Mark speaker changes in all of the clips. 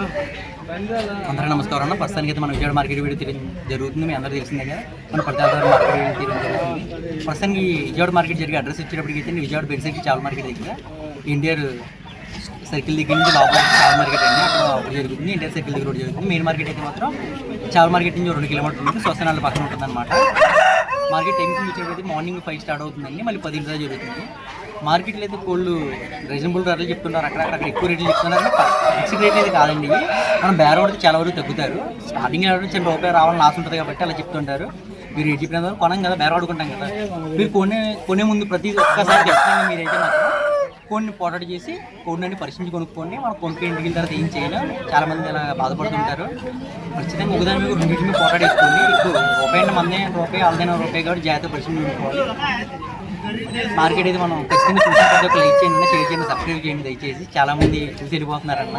Speaker 1: అందరికీ నమస్కారం అన్న. ప్రస్తుతానికి అయితే మన విజయవాడ మార్కెట్ వీడియో తెలియదు జరుగుతుంది. మీ అందరూ తెలిసిందే కదా. మన ప్రతాప్ మార్కెట్ వీడియో తెలియదు జరుగుతుంది. ప్రస్తుతానికి విజయవాడ మార్కెట్ జరిగే అడ్రస్ వచ్చేటప్పటికి అయితే విజయవాడ బెన్సైకి చాలా మార్కెట్ దగ్గర ఇండియర్ సర్కిల్ దగ్గర నుంచి లోపల చాలా మార్కెట్ అండి. అక్కడ ఒకటి జరుగుతుంది. ఇండియర్ సర్కిల్ దగ్గర ఒకటి జరుగుతుంది. మెయిన్ మార్కెట్ అయితే మాత్రం చాలా మార్కెట్ నుంచి రెండు కిలోమీటర్లు ఉంటుంది. శ్వసనాల పక్కన ఉంటుంది అనమాట మార్కెట్ టైంకి వచ్చేటప్పుడు మార్నింగ్ ఫైవ్ స్టార్ట్ అవుతుందండి. మళ్ళీ పది దాకా జరుగుతుంది. మార్కెట్లో అయితే కోళ్ళు రీజనబుల్ రేట్లు చెప్తున్నారు. అక్కడక్కడ ఎక్కువ రేట్లు చెప్తున్నారు. ఫిక్స్డ్ రేట్ అయితే కాదండి మనం బేర పడితే చాలా వరకు తగ్గుతారు. స్టార్టింగ్ చిన్న రూపాయి రావాలని ఆశ ఉంటుంది కాబట్టి అలా చెప్తుంటారు. మీరు రేట్ చెప్పిన తర్వాత కొనం కదా బేర పడుకుంటాం కదా. మీరు కొనే కొనే ముందు ప్రతి ఒక్కసారి చెప్తాను మీరైతే మాత్రం. కోడిని పోటాడు చేసి కోడిని పరిశీలించి కొనుక్కోండి మనం కొనుక్కు ఇంటికి తర్వాత ఏం చేయలేం. చాలా మంది ఇలా బాధపడుతుంటారు. ఖచ్చితంగా ఒకదాని మీద రెండింటిని మీద పోటాడు ఎక్కువ రూపాయి అంటే మందే రూపాయి వాళ్ళదైనా రూపాయి కాబట్టి జాగ్రత్త పరిశీలించుకోవాలి. మార్కెట్ అయితే మనం ఖచ్చితంగా చూసిన ప్రతి ఒక్క లైక్ చేయండి షేర్ చేయండి సబ్స్క్రైబ్ చేయండి దయచేసి చాలా మంది చూసి వెళ్ళిపోతున్నారన్న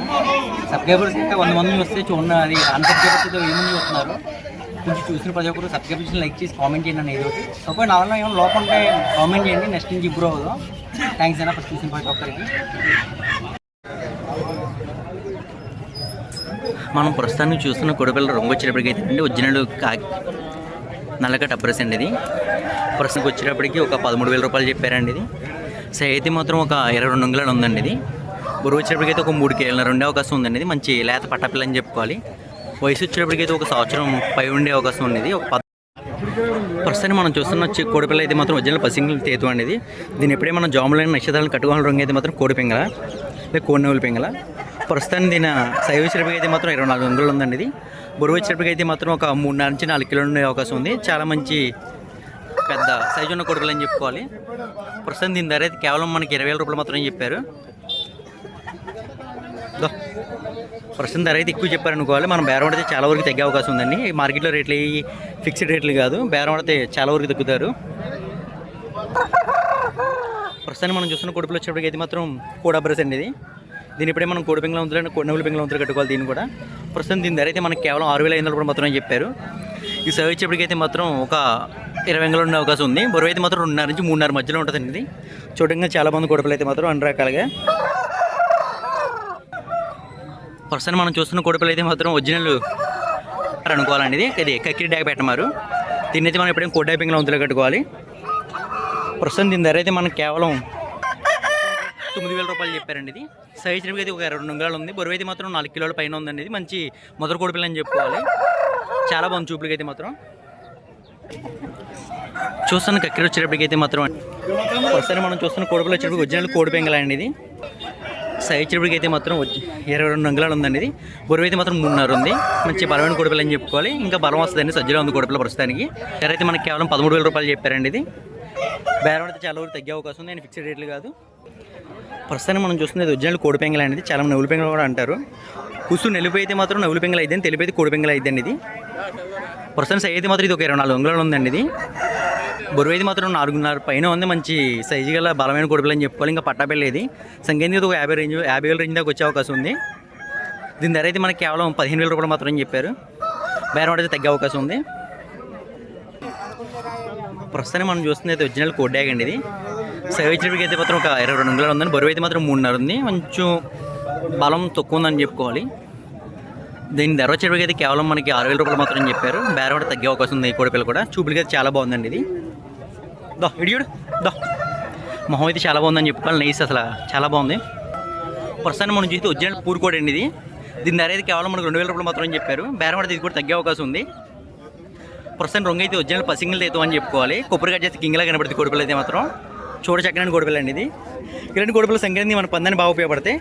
Speaker 1: సబ్స్క్రైబర్స్ ఇంకా వంద మంది వస్తే చూడండి అది అన్సబ్స్క్రైబర్స్ అయితే వెయ్యి మంది వస్తున్నారు కొంచెం చూసిన ప్రతి ఒక్కరు సబ్స్క్రిప్షన్ లైక్ చేసి కామెంట్ చేయండి అనేది ఏదో ఒకటి సపోజ్ నా వల్ల ఏమైనా లోపం ఉంటే కామెంట్ చేయండి నెక్స్ట్ నుంచి ఇంప్రూవ్ అవుదాం. థ్యాంక్స్ అన్న ఫస్ట్ చూసిన ప్రతి ఒక్కరికి. మనం ప్రస్తుతానికి చూస్తున్న కొడపిల్ల రంగు వచ్చేటప్పటికైతే అండి ఒరిజినల్ కాకి నల్లకట్ట అప్రెస్ అండి ఇది. ప్రశ్నకు వచ్చేటప్పటికి ఒక పదమూడు వేల రూపాయలు చెప్పారండి ఇది. సైతి మాత్రం ఒక ఇరవై రెండు వందలు ఉందండి ఇది. బరువు వచ్చేటప్పటికైతే ఒక మూడు కేళ్ళ ఉండే అవకాశం ఉందండి ఇది. మంచి లేత పట్టపిల్ల అని చెప్పుకోవాలి. వయసు వచ్చేటప్పటికైతే ఒక సంవత్సరం పై ఉండే అవకాశం ఉంది ఒక ప్రస్తుతాన్ని ప్రస్తుతానికి మనం చూస్తున్న వచ్చి కోడిపిల్ల అయితే మాత్రం ఒరిజినల్ పసింగిల్ తేతు అనేది దీన్ని ఎప్పుడే మనం జాములైన నక్షత్రాలను కట్టుకోవాలని రంగు అయితే మాత్రం కోడి పింగళ లేదా కోడి నవ్వుల పింగళ. ప్రస్తుతానికి దీని సైవ వచ్చేటప్పటికి అయితే మాత్రం ఇరవై నాలుగు వందలు ఉందండి ఇది. బరువు వచ్చేటప్పటికి అయితే మాత్రం ఒక మూడున్నర నుంచి నాలుగు కిలోలు ఉండే అవకాశం ఉంది. చాలా మంచి పెద్ద సైజు ఉన్న కొడుకులు అని చెప్పుకోవాలి. ప్రస్తుతం దీని ధర అయితే కేవలం మనకి ఇరవై వేల రూపాయలు మాత్రమే చెప్పారు. ప్రస్తుతం ధర అయితే ఎక్కువ చెప్పారు అనుకోవాలి మనం బేరం పడితే చాలా వరకు తగ్గే అవకాశం ఉందండి. మార్కెట్లో రేట్లు ఈ ఫిక్స్డ్ రేట్లు కాదు. బేరం పడితే చాలా వరకు తగ్గుతారు. ప్రస్తుతానికి మనం చూస్తున్న కొడుకులు వచ్చేప్పటికి అయితే మాత్రం కూడా బ్రస్ అండి ఇది. దీని ఇప్పుడే మనం కోడి పింగళ ఉంతులు కోడి నవ్వుల పింగళ ఉంతులు కట్టుకోవాలి దీన్ని కూడా. ప్రస్తుతం దీని ధర అయితే మనకు కేవలం ఆరు వేల ఐదు వందలు మాత్రమే చెప్పారు. ఈ సర్వ్ ఇచ్చేప్పటికైతే మాత్రం ఒక ఇరవై వందలు ఉండే అవకాశం ఉంది. బరువు అయితే మాత్రం రెండున్నర నుంచి మూడున్నర మధ్యలో ఉంటుందండి ఇది. చూడంగా చాలా మంది అయితే మాత్రం అన్ని రకాలుగా. ప్రస్తుతం మనం చూస్తున్న కొడుపులు అయితే మాత్రం ఒరిజినల్ అనుకోవాలండి ఇది. ఇది కక్కిరి డ్యాగ్ పెట్టమారు. దీన్ని అయితే మనం ఎప్పుడైనా కోడ్ డ్యాపింగ్లో ఉంతులు కట్టుకోవాలి. ప్రస్తుతం దీని ధర అయితే మనకు కేవలం తొమ్మిది వేల రూపాయలు చెప్పారండి ఇది. సైజ్ అయితే ఒక రెండు అంగాలు ఉంది. బరువు అయితే మాత్రం నాలుగు కిలోల పైన ఉందండి ఇది. మంచి మొదటి కోడిపిల్ల అని చెప్పుకోవాలి. చాలా బాగుంది చూపులకి అయితే మాత్రం. చూస్తున్న కక్కిరి వచ్చేటప్పటికి అయితే మాత్రం ఒకసారి మనం చూస్తున్న కోడిపిల్ల వచ్చేటప్పుడు ఒరిజినల్ కోడి పెంగలండి ఇది. సైజ్ వచ్చేటప్పటికి అయితే మాత్రం ఇరవై రెండు అంగుళాలు ఉందండి ఇది. బరువు అయితే మాత్రం మూడున్నర ఉంది. మంచి బలమైన కోడిపిల్ల అని చెప్పుకోవాలి. ఇంకా బలం వస్తుందండి. సజ్జలో ఉంది కోడిపిల్ల ప్రస్తుతానికి. ధర అయితే మనకి కేవలం పదమూడు వేల రూపాయలు చెప్పారండి ఇది. బేరం అయితే చాలా వరకు తగ్గే అవకాశం ఉంది. నేను ఫిక్స్డ్ రేట్లు కాదు. ప్రస్తుతానికి మనం చూస్తున్నది ఒరిజినల్ కోడిపెంగల అనేది. చాలా నవ్వుల పెంగల కూడా అంటారు. కుసు నెలుపు అయితే మాత్రం నవ్వుల పెంగల అయితే తెలుపు అయితే కోడి పెంగల్ అయిద్దండి ఇది. ప్రస్తుతం సైజ్ అయితే మాత్రం ఇది ఒక ఇరవై నాలుగు అంగుళాలు ఉందండి ఇది. బరువు అయితే మాత్రం నాలుగున్నర పైన ఉంది. మంచి సైజు గల బలమైన కొడుకులు అని చెప్పుకోవాలి. ఇంకా పట్టాబెల్లి ఇది. సంగీతం ఒక యాభై రేంజ్ యాభై వేల రేంజ్ దాకా వచ్చే అవకాశం ఉంది. దీని ధర అయితే మనకి కేవలం పదిహేను వేల రూపాయలు మాత్రం చెప్పారు. బేరం అయితే తగ్గే అవకాశం ఉంది. ప్రస్తుతానికి మనం చూస్తుంది అయితే ఒరిజినల్ కోడ్ డ్యాగ్ అండి ఇది. సైజ్ అయితే మాత్రం ఒక ఇరవై రెండు వందలు ఉందని బరువు అయితే మాత్రం మూడున్నర ఉంది. కొంచెం బలం తక్కువ ఉందని చెప్పుకోవాలి. దీని ధర వచ్చేటికి అయితే కేవలం మనకి ఆరు వేల రూపాయలు మాత్రం చెప్పారు. బేర కూడా తగ్గే అవకాశం ఉంది కోడిపిల్ల కూడా. చూపులకి అయితే చాలా బాగుందండి ఇది. దా ఇడియుడు దా. మొహం అయితే చాలా బాగుందని చెప్పుకోవాలి. నైస్ అసలు. చాలా బాగుంది. ప్రస్తుతాన్ని మనం చూస్తే ఒరిజినల్ పూరుకోడు అండి ఇది. దీని ధర అయితే కేవలం మనకు రెండు వేల రూపాయలు మాత్రం చెప్పారు. బేరం ఇది కూడా తగ్గే అవకాశం ఉంది. ప్రస్తుతం రంగు అయితే ఒరిజినల్ పసింగిల్ అయితే అని చెప్పుకోవాలి. కొబ్బరి చేస్తే కింగిలా కనబడుతుంది కోడిపిల్ల అయితే మాత్రం. చూడ చక్కని గొడవలండి అండి ఇది ఇలాంటి గొడవల సంక్రాంతి మన పందాన్ని బాగా ఉపయోగపడతాయి.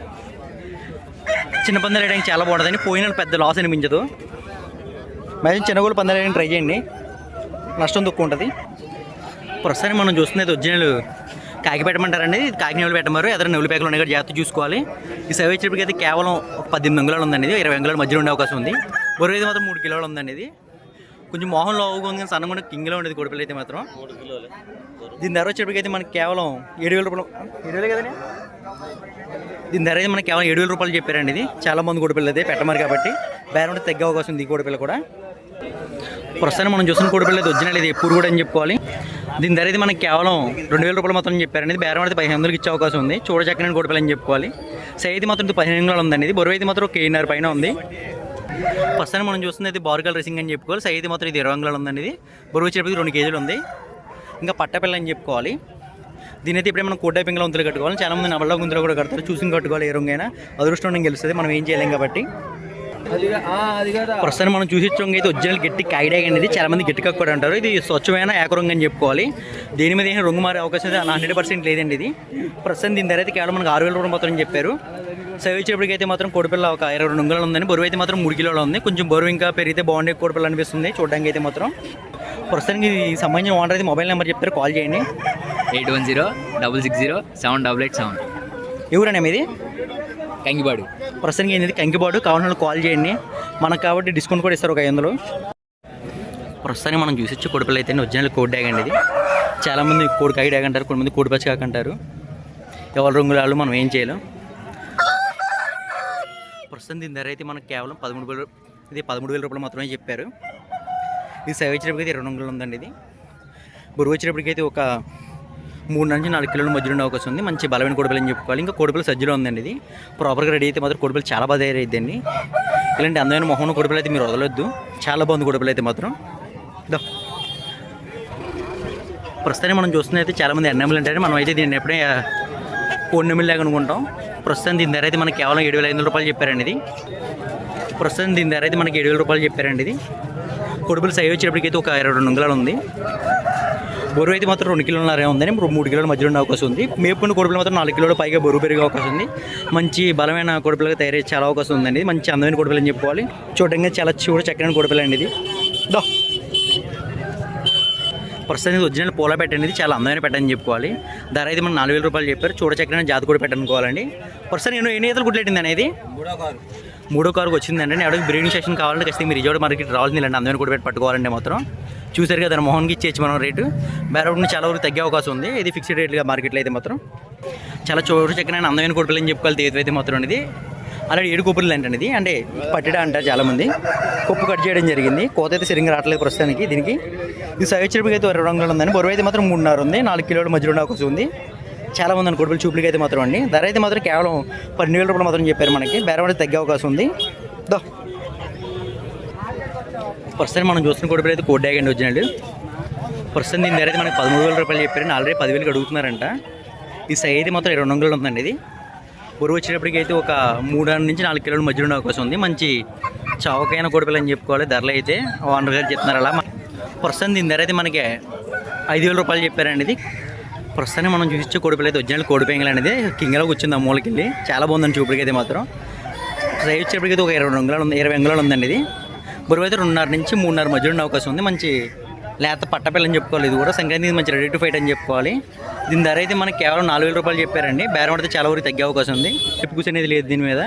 Speaker 1: చిన్న పందాలు వేయడానికి చాలా బాగుంటుందండి. పోయిన పెద్ద లాస్ అనిపించదు. మరి చిన్న గోళ్ళు పందాలు వేయడానికి ట్రై చేయండి. నష్టం తక్కువ ఉంటుంది. ప్రస్తుతానికి మనం చూస్తున్నది ఒరిజినల్ కాకి పెట్టమంటారండి. కాకి నెవలు పెట్టమారు ఎదర నెవలి ప్యాకులు ఉన్నాయి కదా జాగ్రత్త చూసుకోవాలి. ఈ సర్వే వచ్చేటప్పటికి అయితే కేవలం ఒక పద్దెనిమిది అంగుళాలు ఉందండి ఇది. ఇరవై అంగుళాల మధ్యలో ఉండే అవకాశం ఉంది. బరువు అయితే మాత్రం మూడు కిలోలు ఉందండి ఇది. కొంచెం మోహన్ లోవుగా ఉంది కానీ సన్నగా కింగ్లో ఉండేది కొడుపులు అయితే మాత్రం. దీని ధర వచ్చేటప్పటికి అయితే మనకి కేవలం ఏడు వేల రూపాయలు. ఏడు వేలే కదండి? దీని ధర అయితే మనకి కేవలం ఏడు వేల రూపాయలు చెప్పారండి ఇది. చాలా మంది కోడిపిల్ల అయితే పెట్టమారు కాబట్టి బేరం ఉంటే తగ్గే అవకాశం ఉంది ఈ కోడిపిల్ల కూడా. ప్రస్తుతానికి మనం చూసిన కోడిపిల్ల అయితే ఒరిజినల్ ఇది ఎప్పుడు కూడా అని చెప్పుకోవాలి. దీని ధర అయితే మనకి కేవలం రెండు వేల రూపాయలు మాత్రం చెప్పారండి బేరం అయితే పదిహేను వందలకి ఇచ్చే అవకాశం ఉంది. చూడచక్కని కోడిపిల్ల అని చెప్పుకోవాలి. సైజ్ మాత్రం ఇది పదిహేను వందలు ఉందండి ఇది. బరువు అయితే మాత్రం ఒక కేజీన్నర పైన ఉంది. ప్రస్తుతానికి మనం చూస్తుంది అయితే బార్గల్ రేసింగ్ అని చెప్పుకోవాలి. సైజ్ మాత్రం ఇది ఇరవై వందలు ఉందండి ఇది. బరువు వచ్చేటప్పటికి రెండు కేజీలు ఉంది. ఇంకా పట్టపిల్ల అని చెప్పుకోవాలి. దీని అయితే ఇప్పుడే మనం కోటా పింగళ వంతులు కట్టుకోవాలి. చాలా మంది నవల్ల గుంతులు కూడా కడతారు. చూసి కట్టుకోవాలి ఏ రంగైనా. అదృష్టం గెలుస్తుంది. మనం ఏం చేయలేం కాబట్టి. ప్రస్తుతం మనం చూసి చొంగ అయితే ఒరిజినల్ గట్టి కాయిడాగ్ అనేది చాలా మంది గట్టి కక్కుడు అంటారు. ఇది స్వచ్ఛమైన ఏకరంగు అని చెప్పుకోవాలి. దీని మీద ఏం రంగు మారే అవకాశం హండ్రెడ్ పర్సెంట్ లేదండి ఇది. ప్రస్తుతం దీని ధర అయితే కేవలం మనకు ఆరు వేల రూపాయలు మాత్రం చెప్పారు. సవిచేపటికి అయితే మాత్రం కోడిపిల్ల ఒక ఇరవై రెండు ఉంగరాలు ఉందని బరువు అయితే మాత్రం మూడు కిలోలు ఉంది. కొంచెం బరువు ఇంకా పెరిగితే బాగుండే కోడిపిల్ల అనిపిస్తుంది. చూడడానికి అయితే మాత్రం. ప్రస్తుతానికి సంబంధించిన ఓనర్ అయితే మొబైల్ నెంబర్ చెప్తారు. కాల్ చేయండి.
Speaker 2: Eight one zero double six zero seven double eight seven.
Speaker 1: ఎవరన్నా మీది?
Speaker 2: కంగిబాడు.
Speaker 1: ప్రస్తుతానికి ఏంది? కంకిబాటు కావాలని కాల్ చేయండి. మనకు కాబట్టి డిస్కౌంట్ కూడా ఇస్తారు ఒక ఐదు వందలు. ప్రస్తుతానికి మనం చూసి వచ్చే కోడిపిల్ల అయితే ఒరిజినల్ కోడి డ్యాగ్ అండి ఇది. చాలామంది కోడి కాకి డ్యాగ్ అంటారు. కొంతమంది కోడి పచ్చి కాకి అంటారు. ఎవరి రంగుల వాళ్ళు మనం ఏం చేయలేం. ప్రస్తుతం దీని ధర అయితే మనకు కేవలం పదమూడు వేలు ఇది పదమూడు వేల రూపాయలు మాత్రమే చెప్పారు. ఇది సేవ వచ్చేటప్పటికైతే ఇరవై వందలు ఉందండి ఇది. బరువు వచ్చేటప్పటికైతే ఒక మూడు నుంచి నాలుగు కిలోల మధ్యలో ఉండే అవకాశం ఉంది. మంచి బలమైన కోడిపిల్ల అని చెప్పుకోవాలి. ఇంకా కోడిపిల్ల సజ్జలో ఉందండి ఇది. ప్రాపర్గా రెడీ అయితే మాత్రం కోడిపిల్ల చాలా బాగా తయారైద్దండి. ఇలాంటి అందమైన మొహం కోడిపిల్ల అయితే మీరు వదలొద్దు. చాలా బాగుంది కోడిపిల్ల అయితే మాత్రం. ఇదో ప్రస్తుతానికి మనం చూస్తున్నది అయితే చాలామంది ఎన్నెమ్మలు ఉంటాయని మనం అయితే దీన్ని ఎప్పుడే కోడినెమ్మలు లాగా అనుకుంటాం. ప్రస్తుతం దీని ధర అయితే మనకి కేవలం ఏడు వేల ఐదు రూపాయలు చెప్పారండి ఇది. ప్రస్తుతం దీని ధర అయితే మనకి ఏడు వేల రూపాయలు చెప్పారండి ఇది. కొడుపులు సైజ్ వచ్చేటప్పటికైతే ఒక ఇరవై రెండు వందలు ఉంది. బరువు అయితే మాత్రం రెండు కిలోలన్నర ఉందని ఇప్పుడు మూడు కిలోల మధ్యలో ఉండే అవకాశం ఉంది. మేపుకున్న కొడుపులు మాత్రం నాలుగు కిలోల పైగా బరువు పెరిగే అవకాశం ఉంది. మంచి బలమైన కొడుపులుగా తయారయ్యే చాలా అవకాశం ఉందండి. మంచి అందమైన కొడుపులు అని చెప్పుకోవాలి చూడడానికి చాలా చూడ చక్కని కొడుపులు అండి ఇది. దా. ప్రస్తుతం ఇది ఒరిజినల్ పూల పెట్ట అనేది చాలా అందమైన పెట్ట అని చెప్పుకోవాలి. ధర అయితే మనం నాలుగు వేల రూపాయలు చెప్పారు. చూడ చక్కని జాతి కూడా పెట్టనుకోవాలండి ప్రస్తుతం నేను ఎన్ని ఈతలు గుడ్లెట్టింది అనేది? మూడో కారుకు వచ్చింది నేను ఎవరికి బ్రీడింగ్ సెషన్ కావాలంటే ఖచ్చితంగా మీరు విజయవాడ మార్కెట్ రావాల్సింది ఇలాంటి అందమైన కూడా పెట్టి పట్టుకోవాలంటే మాత్రం చూసారు కదా మోహన్కి ఇచ్చేసి మనం రేటు. బేరౌట్ చాలా వరకు తగ్గే అవకాశం ఉంది. ఇది ఫిక్స్డ్ రేట్గా మార్కెట్లో అయితే మాత్రం చాలా చోటు చక్కనైన అందమైన కొడుకులు అని చెప్పుకోవాలి తేదీ అయితే మాత్రం అనేది. అలాగే ఏడు కొబ్బరిలు అంటే ఇది? అంటే పట్టిడ అంటారు చాలామంది. కొప్పు కట్ చేయడం జరిగింది. కోత అయితే సరిగ్గా రావట్లేదు ప్రస్తుతానికి దీనికి. ఇది సైవచ్చేపటికి అయితే రెండు రంగులు ఉందని బరువు అయితే మాత్రం మూడున్నర ఉంది. నాలుగు కిలోల మధ్యలో ఉండే అవకాశం ఉంది. చాలా మంది కొడుకులు చూపులకి అయితే మాత్రం అండి. ధర అయితే మాత్రం కేవలం పన్నెండు వేల రూపాయలు మాత్రం చెప్పారు మనకి. బేరం అయితే తగ్గే అవకాశం ఉంది. దో. ప్రస్తుతం మనం చూస్తున్న కొడుకులు అయితే కోడ్ డ్యాగండి వచ్చినండి ప్రస్తుతం దీని ధర అయితే మనకి పదమూడు వేల రూపాయలు చెప్పారు ఆల్రెడీ పదివేలకి అడుగుతున్నారంట. ఈ సై అయితే మాత్రం రెండు వందలు ఉందండి ఇది. బరువు వచ్చేటప్పటికి అయితే ఒక మూడు నుంచి నాలుగు కిలోల మధ్యలో ఉండే అవకాశం ఉంది. మంచి చౌకైన కొడుకులు అని చెప్పుకోవాలి. ధరలు అయితే ఓనర్ గారు చెప్తున్నారు అలా. ప్రస్తుతం దీని ధర అయితే మనకి ఐదు వేల రూపాయలు చెప్పారండి ఇది. ప్రస్తుతానికి మనం చూసి కోడిపిల్ల అయితే ఒరిజినల్ కోడిపెంగల్ అనేది. కింగలో వచ్చింది ఆ మూలకెళ్ళి. చాలా బాగుందండి చూపుడికి అయితే మాత్రం. సైజ్ వచ్చేప్పటికైతే అయితే ఒక ఇరవై రెండు ఉంది ఇరవై అంగుళాలు ఉందండి ఇది. బరువు అయితే రెండున్నర నుంచి మూడున్నర మధ్యలో ఉండే అవకాశం ఉంది. మంచి లేత పట్టపిల్ల అని చెప్పుకోవాలి ఇది కూడా. సంక్రాంతి మంచి రెడీ టు ఫైట్ అని చెప్పుకోవాలి. దీని ధర అయితే మనకి కేవలం నాలుగు వేల రూపాయలు చెప్పారండి. బేరం అయితే చాలా వరకు తగ్గే అవకాశం ఉంది. చెప్పు అనేది లేదు దీని మీద.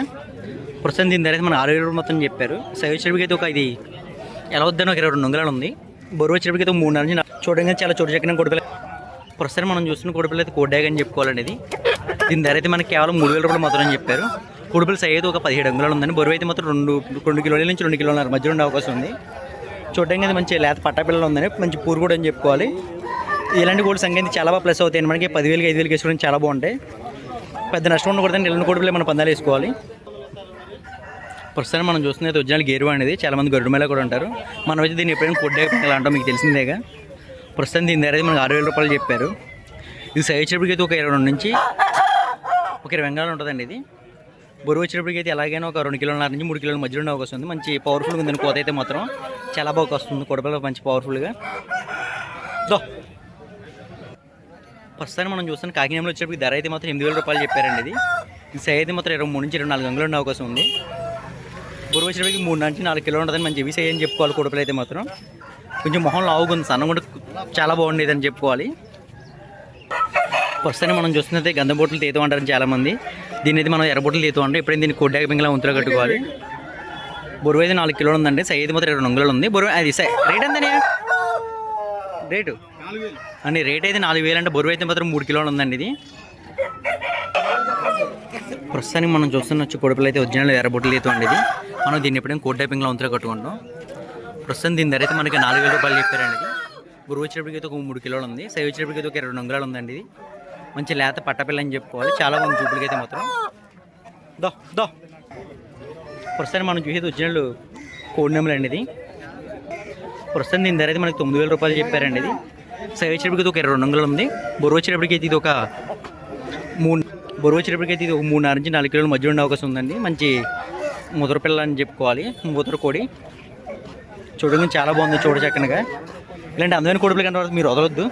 Speaker 1: ప్రస్తుతం దీని ధర అయితే మనం ఆరు వేల రూపాయలు మొత్తం చెప్పారు. సైజ్ వచ్చేటప్పటికి అయితే ఒక ఇది ఎలా వద్దని ఒక ఇరవై రెండు అంగుళాలు ఉంది. బరువు వచ్చేటప్పటికి అయితే మూడున్నర నుంచి చూడంగా చాలా చోటు చక్కని కొడుకులు ప్రస్తుతం మనం చూస్తున్న కోడిపిల్ల అయితే కోడ్డాగ్ అని చెప్పుకోవాలండి ఇది దీని ధర అయితే మనకి కేవలం మూడు వేల రూపాయలు మాత్రం అని చెప్పారు. కోడిపిల్ల సైజ్ అయితే ఒక పదిహేడు అంగుళాలు ఉందని బరువు అయితే మాత్రం రెండు రెండు కిలోల నుంచి రెండు కిలోల మధ్యలో ఉండే అవకాశం ఉంది. చూడడానికి అయితే మంచి లేత పట్టాపిల్లలు ఉందని మంచి పూరు కూడా అని చెప్పుకోవాలి. ఇలాంటి కూడా సంఖ్య చాలా బాగా ప్లస్ అవుతాయి మనకి పదివేలకి ఐదు వేలకి వేసుకోవడం చాలా బాగుంటాయి. పెద్ద నష్టం ఉండకూడదని ఇలాంటి కోడిపిల్ల మనం పందాలు వేసుకోవాలి. ప్రస్తుతం మనం చూస్తున్నది ఒరిజినల్ గేరువా అనేది. చాలామంది గరుడు మేళ కూడా ఉంటారు. మనం అయితే దీన్ని ఎప్పుడైనా కొడ్డే ఇలా అంటాం మీకు తెలిసిందేగా. ప్రస్తుతం దీని ధర అయితే మనకు ఆరు వేల రూపాయలు చెప్పారు. ఇది సైజ్ వచ్చేటప్పటికి అయితే ఒక ఇరవై రెండు నుంచి ఒక ఇరవై వెంగాలు ఉంటుందండి ఇది. బరువు వచ్చేటప్పటికి అయితే ఎలాగైనా ఒక రెండు కిలోల నుంచి మూడు కిలోల మధ్యలో ఉండే అవకాశం ఉంది. మంచి పవర్ఫుల్గా ఉందని కోత అయితే మాత్రం. చాలా బాగా వస్తుంది కొడపల మంచి పవర్ఫుల్గా దో. ప్రస్తుతానికి మనం చూస్తాం కాకినాడలో వచ్చేటప్పటికి ధర అయితే మాత్రం ఎనిమిది వేల రూపాయలు చెప్పారండి ఇది. ఈ సైజ్ అయితే మాత్రం ఇరవై మూడు నుంచి ఇరవై నాలుగు వందలు ఉండే అవకాశం ఉంది. బరువు వచ్చేటప్పటికి మూడు నుంచి నాలుగు కిలో ఉంటుందని మంచి ఇవి అని చెప్పుకోవాలి కొడుపులు అయితే మాత్రం. కొంచెం మొహం లావుగా ఉంది సన్నం కూడా చాలా బాగుండేది అని చెప్పుకోవాలి. ప్రస్తుతానికి మనం చూస్తున్నది గంధం బొట్టలు తీతూ అంటారు చాలామంది. దీని అయితే మనం ఎర్రబొట్టలు తీతూ ఉంటాం. ఎప్పుడైనా దీన్ని కొడ్డాక పింగళ ఉంతులో కట్టుకోవాలి. బొరువు అయితే నాలుగు కిలోలు ఉందండి. సైజ్ మాత్రం రెండు వందలు ఉంది. బరువు అది సై రేట్ ఎంత రేటు? అండి రేట్ అయితే నాలుగు వేలు అంటే బరువు అయితే మాత్రం మూడు కిలోలు ఉందండి ఇది. ప్రస్తుతానికి మనం చూస్తున్న వచ్చి కొడుపులు అయితే ఒరిజినల్ ఎర్రబొట్టలు అయితే అండి ఇది మనం దీన్ని ఎప్పుడైనా కోట్ టైపింగ్లో ఉంతులో కట్టుకుంటాం. ప్రస్తుతం దీని ధర అయితే మనకి నాలుగు వేల రూపాయలు చెప్పారండి ఇది. బరువు వచ్చేటప్పటికి అయితే ఒక మూడు కిలోలు ఉంది. సైజ్ వచ్చేటప్పటికి అయితే ఒక ఇరవై రెండు అంగుళాలు ఉందండి ఇది. మంచి లేత పట్టపిల్ల అని చెప్పుకోవాలి. చాలా బాగుంది చూపులకి అయితే మాత్రం. దో దో. ప్రస్తుతానికి మనం చూసేది ఒరిజినల్ కోడి నెంబర్ అండి ఇది. ప్రస్తుతం దీని ధర అయితే మనకి తొమ్మిది వేల రూపాయలు చెప్పారండి ఇది. సైజ్ వచ్చేటప్పటికి అయితే ఒక ఇరవై రెండు ఉంది. బొరువు వచ్చేటప్పటికి అయితే ఇది ఒక మూడు బొరువు వచ్చేటప్పటికి అయితే ఇది ఒక మూడున్నర నుంచి నాలుగు కిలోల మధ్య ఉండే అవకాశం ఉందండి. మంచి ముదర పిల్ల అని చెప్పుకోవాలి. ముదర కోడి. చూడడానికి చాలా బాగుంది చూడ చక్కనగా. ఇలాంటి అందమైన కోడిపిల్ల కన్నా మీరు వదలొద్దు.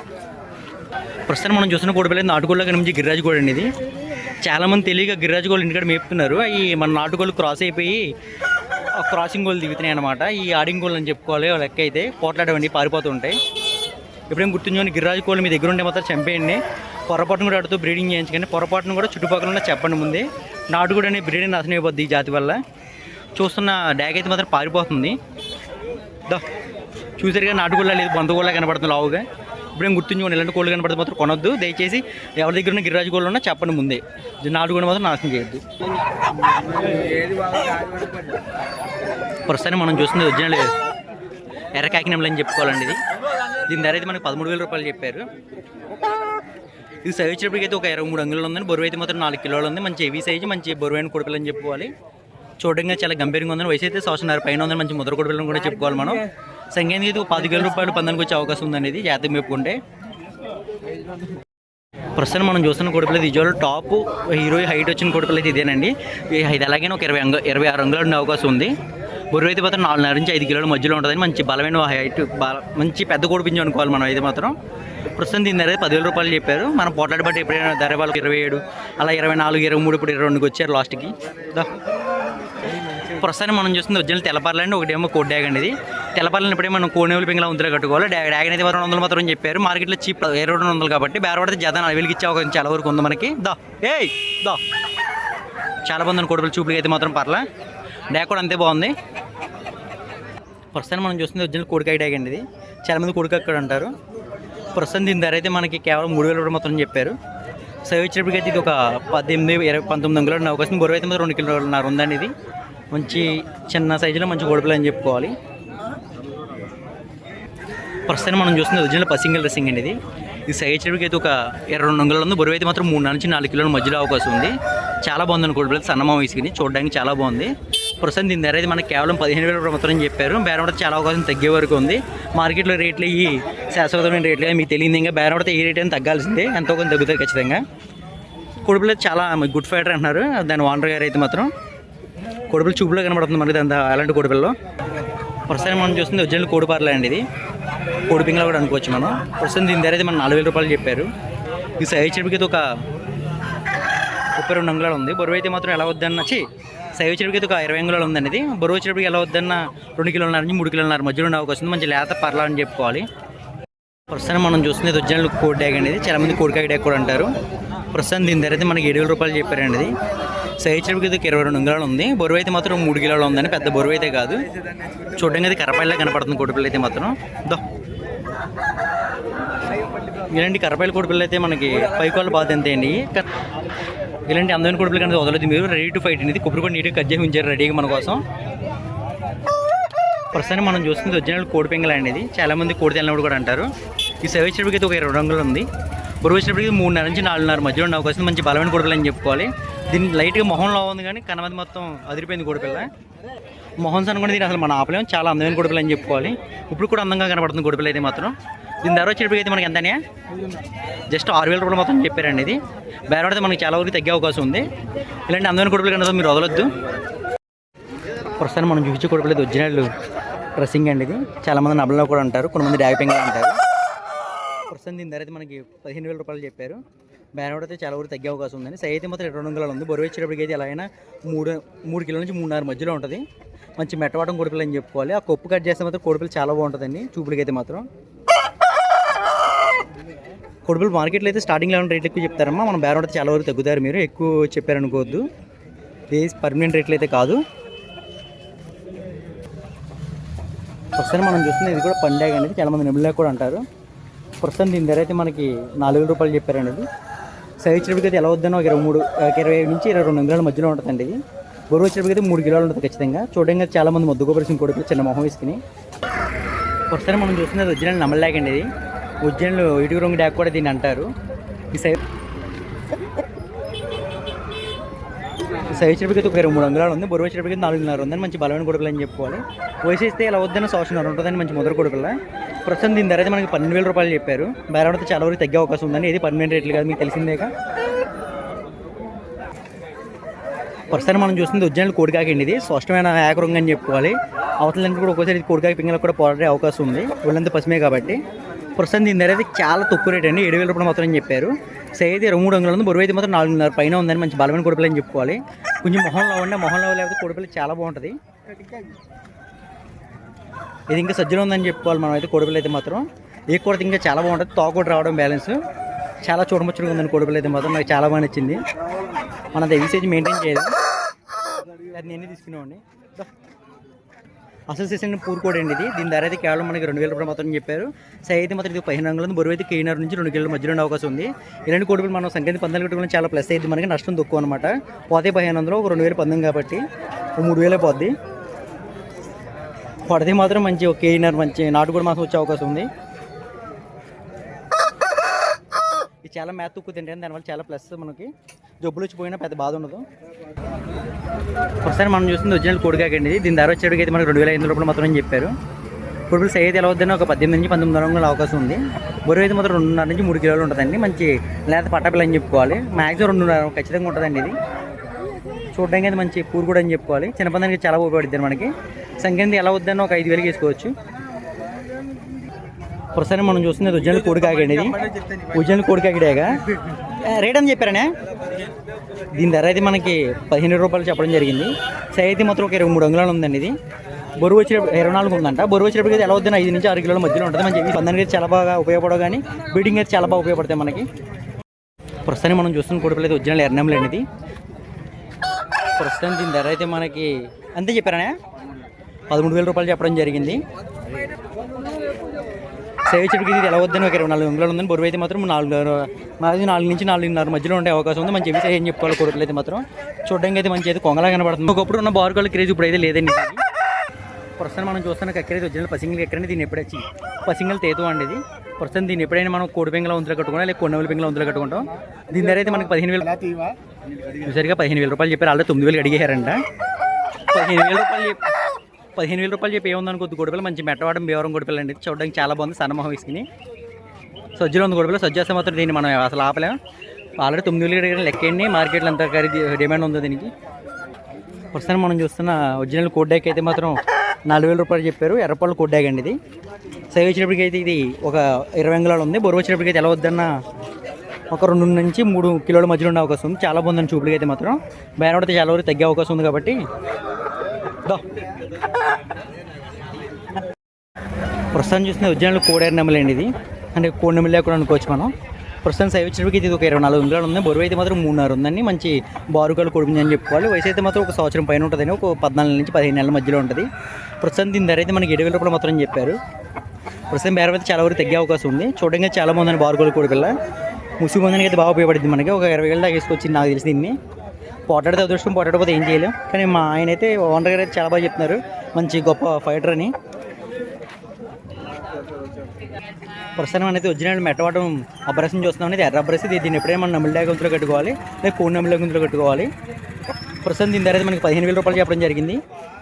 Speaker 1: ప్రస్తుతం మనం చూస్తున్న కోడిపిల్ల నాటుకోళ్ళ కనిపించి గిరిరాజు కోడి అండి ఇది. చాలామంది తెలియక గిరిరాజు కోళ్ళు ఇంటికాడ మేపుతున్నారు. అవి మన నాటుకోళ్ళు క్రాస్ అయిపోయి ఆ క్రాసింగ్ గోళ్ళు దిగుతున్నాయి అనమాట ఈ ఆడింగ్ గోల్ అని చెప్పుకోవాలి ఆ లెక్క అయితే పోట్లాడవండి పారిపోతూ ఉంటాయి. ఎప్పుడేం గుర్తుంచుకొని గిరిరాజు కోళ్ళు మీ దగ్గర ఉంటే మాత్రం చంపేయండి. పొరపాటును కూడా ఆడుతూ బ్రీడింగ్ చేయించకండి. పొరపాటును కూడా చుట్టుపక్కల ఉన్న చెప్పండి ముందే. నాటుకోడి అనే బ్రీడింగ్ నాశనం అయిపోద్ది ఈ జాతి వల్ల. చూస్తున్న డ్యాగ్ అయితే మాత్రం పారిపోతుంది. దా. చూసారుగా నాటుకోళ్ళ లేదు బంధుకోళ్ళ కనబడుతుంది లావుగా. ఇప్పుడేం గుర్తుంచుకోండి ఇలాంటి కోళ్ళు కనబడితే మాత్రం కొనొద్దు. దయచేసి ఎవరి దగ్గర ఉన్న గిరిరాజు కోళ్ళు ఉన్నా చెప్పండి ముందే. నాటుకోడి మాత్రం నాశనం చేయొద్దు. ప్రస్తుతానికి మనం చూస్తుంది ఒరిజినల్ ఎర్ర కాకినెమలు అని చెప్పుకోవాలండి ఇది. దీని ధర అయితే మనకి పదమూడు వేల రూపాయలు చెప్పారు. ఇది సైజ్ వచ్చేటప్పటికి అయితే ఒక ఇరవై మూడు అంగుళాలు ఉందని బరువు అయితే మాత్రం నాలుగు కిలోలు ఉంది. మంచి హెవీ సైజు మంచి బరువైన కొడుకులు అని చెప్పుకోవాలి. చూడడానికి చాలా గంభీరంగా ఉందని వయసు అయితే సంవత్సరం పైన ఉందని మంచి ముద్ర కొడుకులను కూడా చెప్పుకోవాలి మనం. సంగీతం ఇది ఒక పది రూపాయలు పందానికి వచ్చే అవకాశం ఉందండి ఇది జాతకం చెప్పుకుంటే ప్రస్తుతం మనం చూస్తున్న కొడుకులు ఇజోలో టాప్ హీరో హైట్ వచ్చిన కొడుకులు అయితే ఇదేనండి. ఇది అలాగే ఒక ఇరవై అంగ ఇరవై ఆరు అంగుళాలు ఉండే అవకాశం ఉంది. బరువు అయితే మాత్రం నాలుగున్నర నుంచి ఐదు కిలోల మధ్యలో ఉంటుందని మంచి బలమైన హైట్ బల మంచి పెద్ద కోడిపించు అనుకోవాలి మనం అయితే మాత్రం. ప్రస్తుతం దీని ధర పదివేల రూపాయలు చెప్పారు. మనం పోట్లాడి బట్టి ఎప్పుడైనా ధర వాళ్ళకి ఇరవై ఏడు అలా ఇరవై నాలుగు ఇరవై మూడు ఇప్పుడు ఇరవై రెండుకి వచ్చారు లాస్ట్కి. దా. ప్రస్తుతానికి మనం చూస్తుంది ఒరిజినల్ తెల్లపర్లండి ఒకటేమో కోడ్ డ్యాగ్ అండి ఇది. తెల్లపర్లని ఇప్పుడే మనం కోనేవులు పింగళ ఉందిలో కట్టుకోవాలి. డ్యాగ్ డ్యాగ్ అనేది రెండు వందలు మాత్రం చెప్పారు. మార్కెట్లో చీప్ ఇరవై రెండు వందలు కాబట్టి బేరపడితే జత నాలుగు వేలకి ఇచ్చే అవకాశం చాలా వరకు ఉంది మనకి. దా. ఏయ్ దా. చాలా బాగుంది కోడిపిల్ల చూపులకి అయితే మాత్రం పర్లే. డ్యాగ్ కూడా అంతే బాగుంది. ప్రస్తుతానికి మనం చూస్తుంది ఒరిజినల్ కోడికాయ డ్యాగ్ అండి ఇది. చాలామంది కోడికాయ అంటారు ప్రస్తుతం దీని ధర అయితే మనకి కేవలం మూడు వేల రూపాయలు మాత్రం చెప్పారు. సైజ్ వచ్చేటప్పటికి అయితే ఇది ఒక పద్దెనిమిది ఇరవై పంతొమ్మిది వందల అవకాశం. బరువు అయితే మాత్రం రెండు కిలోలున్నర ఉందండి ఇది. మంచి చిన్న సైజులో మంచి కోడిపిల్ల అని చెప్పుకోవాలి. ప్రస్తుతం మనం చూస్తుంది ఒరిజినల్ పసింగిల్ డ్రెస్సింగ్ అండి ఇది. ఈ సైజ్ వచ్చేటప్పటికి అయితే ఒక ఇరవై రెండు వందలు ఉంది. బరువు అయితే మాత్రం మూడు నుంచి నాలుగు కిలోల మధ్యలో అవకాశం ఉంది. చాలా బాగుంది అనుకోండి సన్నమం సన్నమా వయసుకి చూడడానికి చాలా బాగుంది. ప్రస్తుతం దీని ధర అయితే మనకి కేవలం పదిహేను వేల మాత్రం చెప్పారు. బేరం చాలా అవకాశం తగ్గే వరకు ఉంది. మార్కెట్లో రేట్లు ఈ శాశ్వతమైన రేట్లు మీకు తెలియదు. ఇంకా బేరం పడితే ఏ రేట్ అయినా తగ్గాల్సిందే. ఎంతో కొంత తగ్గుతుంది ఖచ్చితంగా. కొడుపులో చాలా గుడ్ ఫైటర్ అంటున్నారు. దాని ఓనర్ గారు అయితే మాత్రం కోడిపిల్ల చూపులో కనబడుతుంది మనకి అంత అలాంటి కోడిపిల్లలో. ప్రస్తుతం మనం చూస్తుంది ఒరిజినల్ కోడిపార్లే అండి ఇది. కోడిపింగలో కూడా అనుకోవచ్చు మనం. ప్రస్తుతం దీని ధర అయితే మనం నాలుగు వేల రూపాయలు చెప్పారు. ఈ సైజ్ చెడుపుకి ఒక ముప్పై రెండు అంగుళాలు ఉంది. బరువు అయితే మాత్రం ఎలా వద్దన్న చి సైజ్ చెడుపుకి ఒక ఇరవై అంగుళాలు ఉందండి ఇది. బరువు వచ్చేటప్పటికి ఎలా వద్దన్న రెండు కిలోలన్నర నుంచి మూడు కిలోలన్నర మధ్యలో ఉండే అవకాశం మంచి లేత పర్లా అని చెప్పుకోవాలి. ప్రస్తుతం మనం చూస్తుంది ఒరిజినల్ కోడి డ్యాగ్ అనేది చాలా మంది కోడికాయ డ్యాగ్ కూడా అంటారు. ప్రస్తుతం దీని ధర అయితే మనకి ఏడు వేల రూపాయలు చెప్పారండి ఇది. సైజ్ చెడుపుకి ఇరవై రెండు ఉంగరాలు ఉంది. బరువు అయితే మాత్రం మూడు కిలోలు ఉందని పెద్ద బరువు అయితే కాదు. చూడడానికి అయితే కరపాయిలా కనపడుతుంది కోడిపిల్ల అయితే మాత్రం. దో. ఇలాంటి కరపాయల కోడిపిల్ల అయితే మనకి పైకోళ్ళ బాధ ఎంత అండి? ఇలాంటి అందమైన కోడిపిల్ల కనుక వదలదు మీరు. రెడీ టు ఫైట్ ఇది కొబ్బరి కూడా నీట్గా కట్ చేసి ఉంచారు రెడీగా మన కోసం. ప్రస్తుతానికి మనం చూస్తుంది ఒరిజినల్ కోడి అనేది చాలా మంది కోడి తెల్లినప్పుడు కూడా అంటారు. ఈ సైజ్ వచ్చేటప్పటికి అయితే ఒక ఇరవై రంగులు ఉంది. బరువు వచ్చేటప్పటికి మూడున్నర నుంచి నాలుగున్నర మధ్యలో ఉన్న అవకాశం మంచి బలమైన కోడిపిల్ల అని చెప్పుకోవాలి. దీన్ని లైట్గా మొహంలో ఉంది కానీ కనమది మొత్తం అదిరిపోయింది కోడిపిల్ల మొహం అనుకుని దీని అసలు మన ఆపలేం చాలా అందమైన కోడిపిల్ల అని చెప్పుకోవాలి. ఇప్పుడు కూడా అందంగా కనబడుతుంది కోడిపిల్ల అయితే మాత్రం. దీని ధర వచ్చేటప్పటికి అయితే మనకి ఎంతనే? జస్ట్ ఆరు వేల రూపాయలు మొత్తం చెప్పారండి ఇది. బేరపడితే మనకి చాలా వరకు తగ్గే అవకాశం ఉంది. ఇలాంటి అందమైన కొడుకులు కన్నా మీరు వదలొద్దు. ప్రస్తుతాన్ని మనం చూపించే కొడుకులు ఒరిజినల్ డ్రెస్సింగ్ అండి ఇది. చాలామంది మంది కూడా అంటారు కొంతమంది డ్యాపింగ్లో అంటారు. ప్రస్తుతం దీని ధర అయితే మనకి పదిహేను వేల రూపాయలు చెప్పారు. బేరపడితే చాలా వరకు తగ్గే అవకాశం ఉందండి. సై అయితే మాత్రం రెండు వందల ఉంది. బరువు వచ్చేటప్పటికి అయితే ఎలా అయినా మూడు మూడు కిలోల నుంచి మూడున్నర మధ్యలో ఉంటుంది. మంచి మెట్టవాటం కొడుకులు అని చెప్పుకోవాలి. ఆ కొప్పు కట్ చేస్తే మాత్రం కొడుకులు చాలా బాగుంటుందండి. చూపులకైతే మాత్రం. కొడుకులు మార్కెట్లో అయితే స్టార్టింగ్ లెవెల్ రేట్లు ఎక్కువ చెప్తారమ్మా? మనం బేరం అయితే చాలా వరకు తగ్గుతారు మీరు. ఎక్కువ చెప్పారనుకోవద్దు. ఇది పర్మనెంట్ రేట్లు అయితే కాదు. ప్రస్తుతం మనం చూస్తున్నది ఇది కూడా పండుగ అనేది. చాలామంది మంది కూడా అంటారు. ప్రస్తుతం దీని ధర అయితే మనకి నాలుగు వేల రూపాయలు చెప్పారండి. సైజ్ వచ్చేటప్పటికి అయితే ఎలా వద్దనో ఒక ఇరవై మూడు ఒక ఇరవై నుంచి ఇరవై రెండు అంగుళాల మధ్యలో ఉంటుందండి ఇది. బరువు వచ్చేటప్పటికి అయితే మూడు కిలోలు ఉంటుంది ఖచ్చితంగా. చూడంగా చాలా మంది ముద్దు కొబ్బరి కొడుకు చిన్న మొహం వేసుకుని. ఒకసారి మనం చూస్తున్నది ఒరిజినల్ నమ్మలేక అండి ఇది. ఒరిజినల్ ఇటుకు రంగు డాక్ కూడా దీన్ని అంటారు. ఈ సైడ్ సైజ్ ఒక ఇరవై మూడు అంగుళాలు ఉంది. బరువు చెట్టుకి నాలుగున్నర ఉందని మంచి బలమైన కొడుకులు అని చెప్పుకోవాలి. వయసు ఇస్తే ఇలా వద్దని సంవత్సరం ఉంటుందని మంచి మొదటి కొడుకుల. ప్రస్తుతం దీని ధర అయితే మనకి పన్నెండు వేల రూపాయలు చెప్పారు. బేరవడితే చాలా వరకు తగ్గే అవకాశం ఉందని ఇది పన్నెండు రేట్లు కాదు మీకు తెలిసిందేగా ప్రస్తుతం మనం చూస్తుంది ఒరిజినల్ కోడికాకండి ఇది. స్పష్టమైన ఏకరంగా అని చెప్పుకోవాలి. అవతల కూడా ఒక్కోసారి కోడికాయ పింగలకు కూడా పోరాడే అవకాశం ఉంది. వీళ్ళంతా పసిమే కాబట్టి. ప్రస్తుతం దీని ధర అయితే చాలా తక్కువ రేట్ అండి. ఏడు వేల రూపాయలు మాత్రం చెప్పారు. సైజ్ ఇరవై మూడు వందలు ఉంది. బరువు అయితే మాత్రం నాలుగున్నర పైన ఉందని మంచి బలమైన కొడుపులు అని చెప్పుకోవాలి. కొంచెం మొహంలో ఉండే మొహంలో లేకపోతే కొడుపులు చాలా బాగుంటుంది. ఇది ఇంకా సజ్జలు ఉందని చెప్పుకోవాలి మనం అయితే కొడుకులు అయితే మాత్రం. ఈ కొడత ఇంకా చాలా బాగుంటుంది. తోకొడు రావడం బ్యాలెన్స్ చాలా చూడముచ్చుగా ఉందని కొడుకులు అయితే మాత్రం నాకు చాలా బాగా నచ్చింది. మన ఎవిసేజ్ మెయింటైన్ చేయదు అది నేనే తీసుకునేవాడిని? అసలు సెషన్ పూర్కోడ్ అండి ఇది. దీని ధర అయితే కేవలం మనకి రెండు వేల రూపాయలు మాత్రం చెప్పారు. సై అయితే మాత్రం ఇది పదిహేను రంగులు బరువు అయితే కేనర్ నుంచి రెండు కిలోల మధ్యలో ఉండే అవకాశం ఉంది. ఇలాంటి కోడిపులు మనం సంక్రాంతి పందాలు కట్టుకుని చాలా ప్లస్ అయితే మనకి నష్టం తక్కువ అనమాట పోతే పదిహేను వందలు ఒక రెండు వేలు పందం కాబట్టి ఒక మూడు వేలే పోద్ది. పడితే మాత్రం మంచి ఒక కేనర్ మంచి నాటుకోడి మాసం వచ్చే అవకాశం ఉంది. ఇది చాలా మ్యాథ్ తక్కువ తింటాను దానివల్ల చాలా ప్లస్ మనకి. జబ్బులు వచ్చిపోయినా పెద్ద బాధ ఉండదు. ఒకసారి మనం చూస్తుంది ఒరిజినల్ కోడికాక అండి దీని ధర వచ్చేటికి అయితే మనకు రెండు వేల ఐదు రూపాయలు మాత్రం చెప్పారు. ఇప్పుడు సైజ్ ఎలా వద్దని ఒక పద్దెనిమిది నుంచి పంతొమ్మిది వందల అవకాశం ఉంది. బరువు అయితే మాత్రం రెండున్నర నుంచి మూడు కిలోలు ఉంటుందండి. మంచి లేదా పట్టపిల్ల అని చెప్పుకోవాలి. మ్యాక్సిమం రెండున్నర ఖచ్చితంగా ఉంటుందండి ఇది. చూడడానికి అయితే మంచి పూరు కూడా అని చెప్పుకోవాలి. చిన్నపందానికి చాలా ఉపయోగపడుతుంది మనకి. సంక్రాంతి ఎలా వద్దని ఒక ఐదు వేలకి వేసుకోవచ్చు. ప్రస్తుతానికి మనం చూస్తుంది కోడి కోడికాకండి ఇది. కోడి కోడికాకిడేగా రేట్ అని చెప్పారనే? దీని ధర అయితే మనకి పదిహేను రూపాయలు చెప్పడం జరిగింది. సై అయితే మాత్రం ఒక ఇరవై మూడు అంగుళాలు ఉందండి ఇది. బరువు వచ్చేటప్పుడు ఇరవై నాలుగు ఉందంట. బరువు వచ్చేటప్పుడు అయితే ఎలా వద్దని ఐదు నుంచి ఆరు కిలోల మధ్యలో ఉంటుంది. మంచి పందానికి చాలా బాగా ఉపయోగపడవు కానీ బీటింగ్ అయితే చాలా బాగా ఉపయోగపడతాయి మనకి. ప్రస్తుతానికి మనం చూస్తున్న కొడుకులు అయితే ఒరిజినల్ ఎర్నెంలు అనేది. ప్రస్తుతం దీని ధర అయితే మనకి అంతే చెప్పారనే? పదమూడు వేల రూపాయలు చెప్పడం జరిగింది. సేవ చెట్టుకి ఇది ఎలా వద్దని ఒక ఇరవై నాలుగు వందలు ఉందని బరువు అయితే మాత్రం నాలుగు నాలుగు నాలుగు నుంచి నాలుగున్నర మధ్యలో ఉండే అవకాశం ఉంది. మంచి ఏమి ఏం చెప్పుకోవాలి కొడుకులు అయితే మాత్రం. చూడడానికి అయితే మంచి అయితే కొంగలా కనబడుతుంది. ఒకప్పుడు ఉన్న బారుకోళ్ళ క్రేజ్ ఇప్పుడు అయితే లేదండి ప్రస్తుతం మనం చూస్తున్న కక్కరైతే ఒరిజినల్ పసింగిల్ ఎక్కడైనా దీన్ని ఎప్పుడొచ్చి పసింగిల్ తేతు అండి ఇది. ప్రస్తుతం దీన్ని ఎప్పుడైనా మనం కోడి బెంగళ ఉంతులు కట్టుకుంటాం లేక కొండవల బెంగళ ఉంతులు కట్టుకుంటాం. దీని ధర అయితే మనకి పదిహేను వేలు చూసారుగా పదిహేను వేల రూపాయలు చెప్పారు. ఆల్రెడీ తొమ్మిది వేలు అడిగారంట పదిహేను వేల రూపాయలు చెప్పి పదిహేను వేల రూపాయలు చెప్పి ఏముందని కొద్ది గొడవలు. మంచి మెట్టవాడం బేవరం గొడవలు అండి. చూడడానికి చాలా బాగుంది సన్నమోహం వేసుకుని. సజ్జలో ఉంది గొడవలు. సజ్జేస్తే మాత్రం దీన్ని మనం అసలు ఆపలేం. ఆల్రెడీ తొమ్మిది వేలు అడిగిన లెక్కండి మార్కెట్లో అంత ఖరీదు డిమాండ్ ఉందో దీనికి. ప్రస్తుతం మనం చూస్తున్న ఒరిజినల్ కోడ్ డ్యాక్ అయితే మాత్రం నాలుగు వేల రూపాయలు చెప్పారు. ఎర్రపాళ్ళు కోడ్ డ్యాక్ అండి ఇది. సైజ్ వచ్చినప్పటికైతే ఇది ఒక ఇరవై అంగుళాలు ఉంది. బొరువు వచ్చినప్పటికైతే అయితే ఎలా వద్దన్న ఒక రెండు నుంచి మూడు కిలోల మధ్యలో ఉండే అవకాశం ఉంది. చాలా బాగుందని చూపులకి అయితే మాత్రం. బేరపడితే చాలా వరకు తగ్గే అవకాశం ఉంది కాబట్టి. ప్రస్తుతం చూసిన ఒరిజినల్ కోడేరు నెమలి అండి ఇది. అంటే కోడి నెమలి కూడా అనుకోవచ్చు మనం. ప్రస్తుతం సైజ్ వచ్చినప్పటికి ఇది ఒక ఇరవై నాలుగు అంగుళాలు ఉంది. బరువు అయితే మాత్రం మూడున్నర ఉందండి. మంచి బారుగాలు కొడుకుంది అని చెప్పుకోవాలి. వయసు అయితే మాత్రం ఒక సంవత్సరం పైన ఉంటుందని ఒక పద్నాలుగు నుంచి పదిహేను నెలల మధ్యలో ఉంటుంది. ప్రస్తుతం దీని ధర అయితే మనకి ఏడు వేల రూపాయలు మాత్రం చెప్పారు. ప్రస్తుతం బేరం అయితే చాలా వరకు తగ్గే అవకాశం ఉంది. చూడడానికి చాలా బాగుందని బారుగోలు కొడుకుల ముసుగు మందని అయితే బాగా ఉపయోగపడింది మనకి. ఒక ఇరవై వేలు దాకా వేసుకొచ్చింది నాకు తెలిసి దీన్ని. పోటాడితే అదృష్టం పోటాడకపోతే ఏం చేయలేం. కానీ మా ఆయన అయితే ఓనర్ గారు అయితే చాలా బాగా చెప్తున్నారు. మంచి గొప్ప ఫైటర్ అని. ప్రస్తుతం అనేది ఒరిజినల్ మెట్టవాటం అబ్రసం చూస్తున్నాం అనేది. ఎర్ర అబ్రస్ దీన్ని ఎప్పుడైనా మనం నమిలిడా గుంతులో కట్టుకోవాలి లేదా కోడి నమిలిడా గుంతులో కట్టుకోవాలి. ప్రస్తుతం దీని ధర అయితే మనకి పదిహేను వేల రూపాయలు చెప్పడం జరిగింది.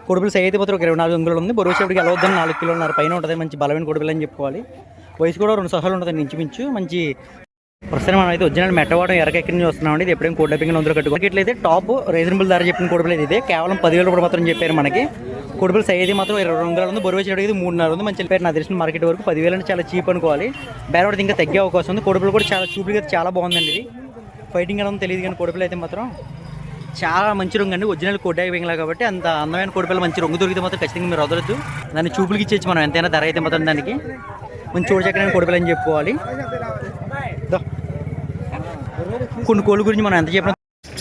Speaker 1: కొడుపులు సై అయితే పోతే ఒక ఇరవై నాలుగు వందలు ఉంది. బరువు చేపటికి ఎలా వద్దని నాలుగు కిలోన్నర పైన ఉంటుంది. మంచి బలమైన కొడుపులు అని చెప్పుకోవాలి. వయసు కూడా రెండు సహాలు ఉంటుంది ఇంచుమించు. మంచి ప్రస్తుతం మనం అయితే ఒరిజినల్ మెట్టవాటం ఎరకెక్కడి నుంచి వస్తున్నామండి. ఇది ఎప్పుడైనా కోడ్ డబ్బింగ్ అందులో కట్టుకో ఇట్లయితే టాప్ రీజనబుల్ ధర చెప్పిన కొడుపులు అయితే ఇదే. కేవలం పదివేల రూపాయలు మాత్రం చెప్పారు మనకి. కొడుపులు సైజ్ మాత్రం ఇరవై రెండు గ్రాములు ఉంది. బొరువు వచ్చేటికి మూడున్నర ఉంది. మంచి పేరు నా తెలిసిన మార్కెట్ వరకు పదివేలు అంటే చాలా చీప్ అనుకోవాలి. బేరవాడికి ఇంకా తగ్గే అవకాశం ఉంది. కొడుపులు కూడా చాలా చూపులు చాలా బాగుందండి ఇది. ఫైటింగ్ ఎలా తెలియదు కానీ కొడుపులు అయితే మాత్రం చాలా మంచి రంగు అండి. ఒరిజినల్ కోటాయి వెంగలా కాబట్టి అంత అందమైన కోడిపిల్ల మంచి రంగు దొరికితే మాత్రం ఖచ్చితంగా మీరు వదలొద్దు. దాన్ని చూపులకి ఇచ్చేసి మనం. ఎంతైనా ధర అయితే మాత్రం దానికి. మంచి చూడచక్కని కోడిపిల్ల అని చెప్పుకోవాలి. కొన్ని కోళ్ళ గురించి మనం ఎంత చెప్పినా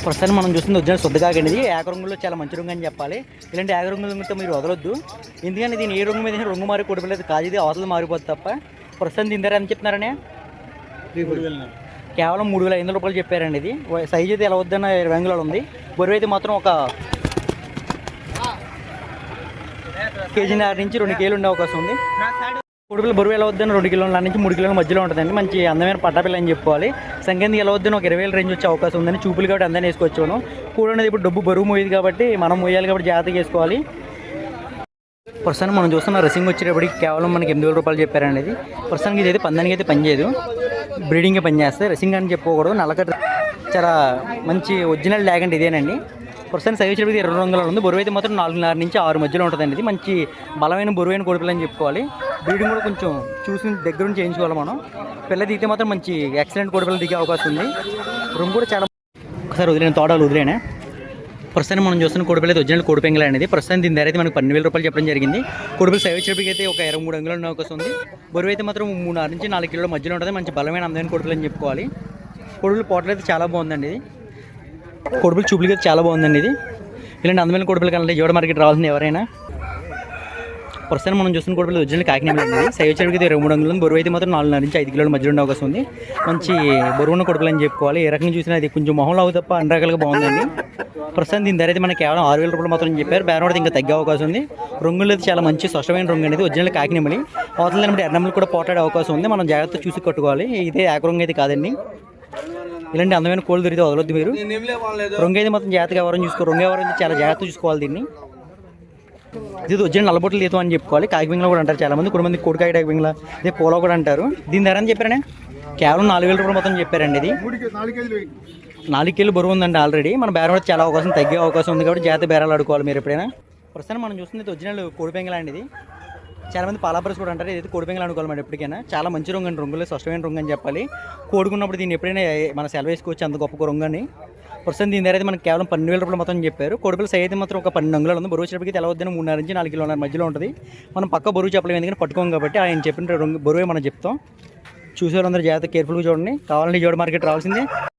Speaker 1: ప్రస్తుతాన్ని మనం చూస్తుంది ఒరిజినల్ శుద్ధగాకండి ఇది రంగులో చాలా మంచి రంగు అని చెప్పాలి. ఇలాంటి ఏకరంగులతో మీరు వదలొద్దు. ఎందుకంటే దీని ఏ రంగు మీద రంగు మారి కొడిపోలేదు కాదు ఇది అవతలు మారిపోతుంది తప్ప. ప్రస్తుతం దీని ధర ఎంత చెప్తున్నారనే? కేవలం మూడు వేల ఐదు రూపాయలు చెప్పారండి ఇది. సైజ్ అయితే ఎలా వద్దన్న ఇరవై అంగుళాలు ఉంది. బరువు అయితే మాత్రం ఒక కేజీన్నర నుంచి రెండు కేజీలు ఉండే అవకాశం ఉంది. కోడిపిల్ల బరువు ఎలా వద్దని రెండు కిలోల నుంచి మూడు కిలోల మధ్యలో ఉంటుందండి. మంచి అందమైన పట్టాపిల్ల అని చెప్పుకోవాలి. సంఖ్యంది ఎలా వద్దని ఒక ఇరవై వేల రేంజ్ వచ్చే అవకాశం ఉందని చూపులు కాబట్టి అందరినీ వేసుకొచ్చాను. కూడ అనేది ఇప్పుడు డబ్బు బరువు మోయేది కాబట్టి మనం మోయాలి కాబట్టి జాగ్రత్తగా వేసుకోవాలి. ప్రస్తుతానికి మనం చూస్తున్న రసింగ్ వచ్చేటప్పటికి కేవలం మనకి ఎనిమిది వేల రూపాయలు చెప్పారండి ఇది. ప్రస్తుతానికి ఇది అయితే పందానికి అయితే పనిచేయదు బ్రీడింగ్కి పనిచేస్తే రసింగ్ అని చెప్పుకోకూడదు. నల్లకట్ట చాలా మంచి ఒరిజినల్ ల్యాగండి ఇదేనండి. ప్రస్తుతానికి సైజ్ వచ్చేటప్పటికి ఇరవై రెండు ఉంది. బరువు అయితే మాత్రం నాలుగున్నర నుంచి ఆరు మధ్యలో ఉంటుందండి. ఇది మంచి బలమైన బరువైన కోడిపిల్ల అని చెప్పుకోవాలి. బ్రీడింగ్ కూడా కొంచెం చూసి దగ్గర నుంచి చేయించుకోవాలి మనం. పిల్ల దిగితే మాత్రం మంచి ఎక్సలెంట్ కోడిపిల్ల దిగే అవకాశం ఉంది. రూమ్ కూడా చాలా ఒకసారి వదిలేను తోటలు వదిలేనా. ప్రస్తుతానికి మనం చూస్తున్న కోడిపిల్ల అయితే ఒరిజినల్ కోడిపెంగల అనేది ప్రస్తుతం దీని ధర అయితే మనకు పన్నెండు వేల రూపాయలు చెప్పడం జరిగింది. కోడిపిల్ల సైజ్ వచ్చేటప్పటికి అయితే ఒక ఇరవై మూడు అంగులు ఉన్న అవకాశం ఉంది. బరువు అయితే మాత్రం మూడున్నర నుంచి నాలుగు కిలోల మధ్యలో ఉంటుంది. మంచి బలమైన అందమైన కోడిపిల్ల అని చెప్పుకోవాలి. కోడిపిల్ల పోటలు అయితే చాలా బాగుందండి ఇది. కొడుపులు చూపులకి చాలా బాగుందండి ఇది. ఇలాంటి అందమైన కోడిపిల్ల కలంటే జోడ మార్కెట్ రావాల్సింది ఎవరైనా. ప్రస్తుతం మనం చూసిన కోడిపిల్ల ఒరిజినల్ కాకినాడ అండి సైజ్ వచ్చేటప్పటికి ఇరవై మూడు వందలు బరువు అయితే మాత్రం నాలుగున్నర నుంచి ఐదు కిలోల మధ్యలో ఉండే అవకాశం ఉంది. మంచి బరువు ఉన్న కొడుకులు అని చెప్పుకోవాలి. ఏ రకంగా చూసినా అది కొంచెం మొహంలో అవు తప్ప అన్ని రకాలుగా బాగుందండి. ప్రస్తుతం దీని ధర అయితే మనకి కేవలం ఆరు వేల రూపాయలు మాత్రం చెప్పారు. బేరవాడ ఇంకా తగ్గే అవకాశం ఉంది. రంగులు అయితే చాలా మంచి స్పష్టమైన రంగు అనేది ఒరిజినల్ కాకినెమలి అవతల నిలబడి ఎర్రమ్మలు కూడా పోటాడే అవకాశం ఉంది. మనం జాగ్రత్త చూసి కట్టుకోవాలి. ఇదే ఆకురంగు అయితే కాదండి. ఇలాంటి అందమైన కోళ్ళు దొరికితే వదలొద్దు మీరు. రొంగ అయితే మాత్రం జాగ్రత్తగా ఎవరైనా చూసుకో రొంగ ఎవరైనా చాలా జాగ్రత్త చూసుకోవాలి దీన్ని. ఇది వచ్చిన నల్లబొట్టలు తీతం అని చెప్పుకోవాలి. కాకిబింగ్లో కూడా అంటారు చాలా మంది కొన్ని మంది కోడి కాకి కాకిబింగ్లా ఇదే పోలో కూడా అంటారు. దీని ధర అని చెప్పారనే? కేవలం నాలుగు వేల రూపాయలు మొత్తం చెప్పారండి ఇది. నాలుగు కేజీలు బరువు ఉందండి ఆల్రెడీ మన బేరం కూడా చాలా అవకాశం తగ్గే అవకాశం ఉంది కాబట్టి జాగ్రత్త బేరాలు ఆడుకోవాలి మీరు ఎప్పుడైనా. ప్రస్తుతం మనం చూస్తుంది ఒరిజినల్ కోడిపెంగల అండి ఇది. చాలా మంది పాలాపరస్ కూడా అంటారు ఇది కోడిపెంగలు అనుకోవాలి ఎప్పటికైనా. చాలా మంచి రొంగు అండి రంగులు స్పష్టమైన రొంగు అని చెప్పాలి. కోడుకున్నప్పుడు దీన్ని ఎప్పుడైనా మన సెలవు వేసుకోవచ్చు అంత గొప్ప రొంగు అని ప్రస్తుతం దీని అయితే మనకి కేవలం పన్నెండు వేల రూపాయలు మొత్తం చెప్పారు. కోడిపిల్ల సైతే అయితే మాత్రం ఒక పన్నెండు అంగుళాలు ఉంది. బరువు వచ్చేటప్పటికి తెలవద్దని మూడున్నర నుంచి నాలుగు కిలోన్నర మధ్యలో ఉంటుంది. మనం పక్క బరువు చెప్పలేము ఎందుకంటే పట్టుకోం కాబట్టి ఆయన చెప్పిన రొంగు బరువే మనం చెప్తాం. చూసే వాళ్ళందరూ జాగ్రత్త కేర్ఫుల్గా చూడండి. కావాలంటే జోడు మార్కెట్ రావాల్సిందే.